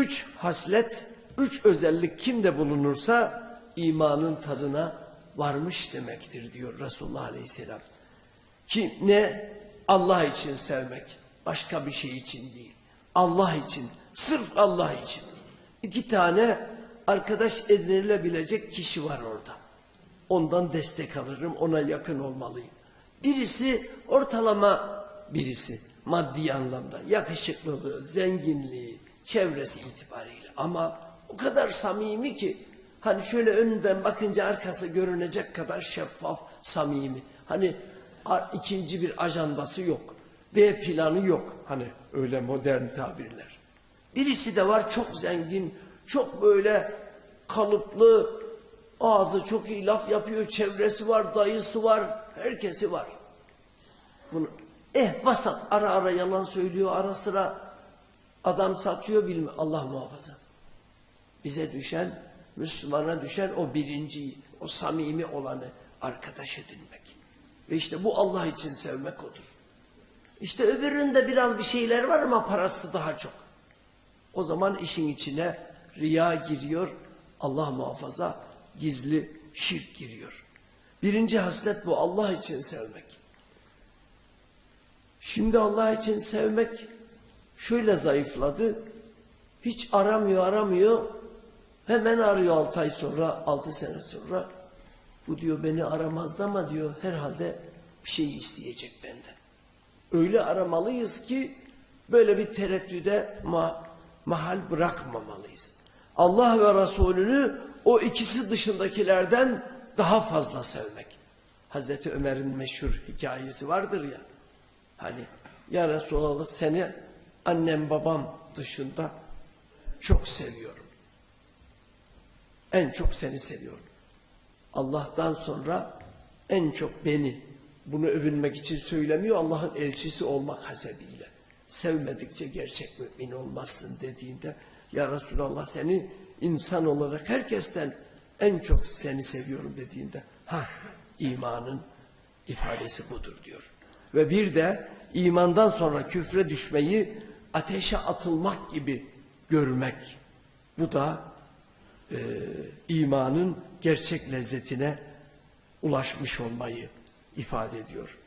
Üç haslet, üç özellik kimde bulunursa imanın tadına varmış demektir diyor Resulullah Aleyhisselam. Ki ne? Allah için sevmek. Başka bir şey için değil. Allah için. Sırf Allah için. İki tane arkadaş edinilebilecek kişi var orada. Ondan destek alırım, ona yakın olmalıyım. Birisi ortalama birisi. Maddi anlamda. Yakışıklılığı, zenginliği, çevresi itibariyle. Ama o kadar samimi ki hani şöyle önünden bakınca arkası görünecek kadar şeffaf, samimi. Hani ikinci bir ajandası yok. B planı yok. Hani öyle modern tabirler. Birisi de var çok zengin, çok böyle kalıplı, ağzı çok iyi laf yapıyor, çevresi var, dayısı var, herkesi var. Bunu eh vasat ara ara yalan söylüyor, ara sıra adam satıyor bilme Allah muhafaza. Bize düşen, Müslümana düşen o birinciyi, o samimi olanı arkadaş edinmek. Ve işte bu Allah için sevmek odur. İşte öbüründe biraz bir şeyler var ama parası daha çok. O zaman işin içine riya giriyor, Allah muhafaza gizli şirk giriyor. Birinci haslet bu Allah için sevmek. Şimdi Allah için sevmek şöyle zayıfladı. Hiç aramıyor aramıyor. Hemen arıyor altı ay sonra, altı sene sonra. Bu diyor beni aramazdı ama diyor herhalde bir şey isteyecek benden. Öyle aramalıyız ki böyle bir tereddüde ma mahal bırakmamalıyız. Allah ve Resulünü o ikisi dışındakilerden daha fazla sevmek. Hazreti Ömer'in meşhur hikayesi vardır ya. Hani ya Resulallah seni annem babam dışında çok seviyorum. En çok seni seviyorum. Allah'tan sonra en çok beni bunu övünmek için söylemiyor Allah'ın elçisi olmak hasebiyle. Sevmedikçe gerçek mümin olmazsın dediğinde ya Resulallah seni insan olarak herkesten en çok seni seviyorum dediğinde ha imanın ifadesi budur diyor. Ve bir de imandan sonra küfre düşmeyi ateşe atılmak gibi görmek. Bu da e, imanın gerçek lezzetine ulaşmış olmayı ifade ediyor.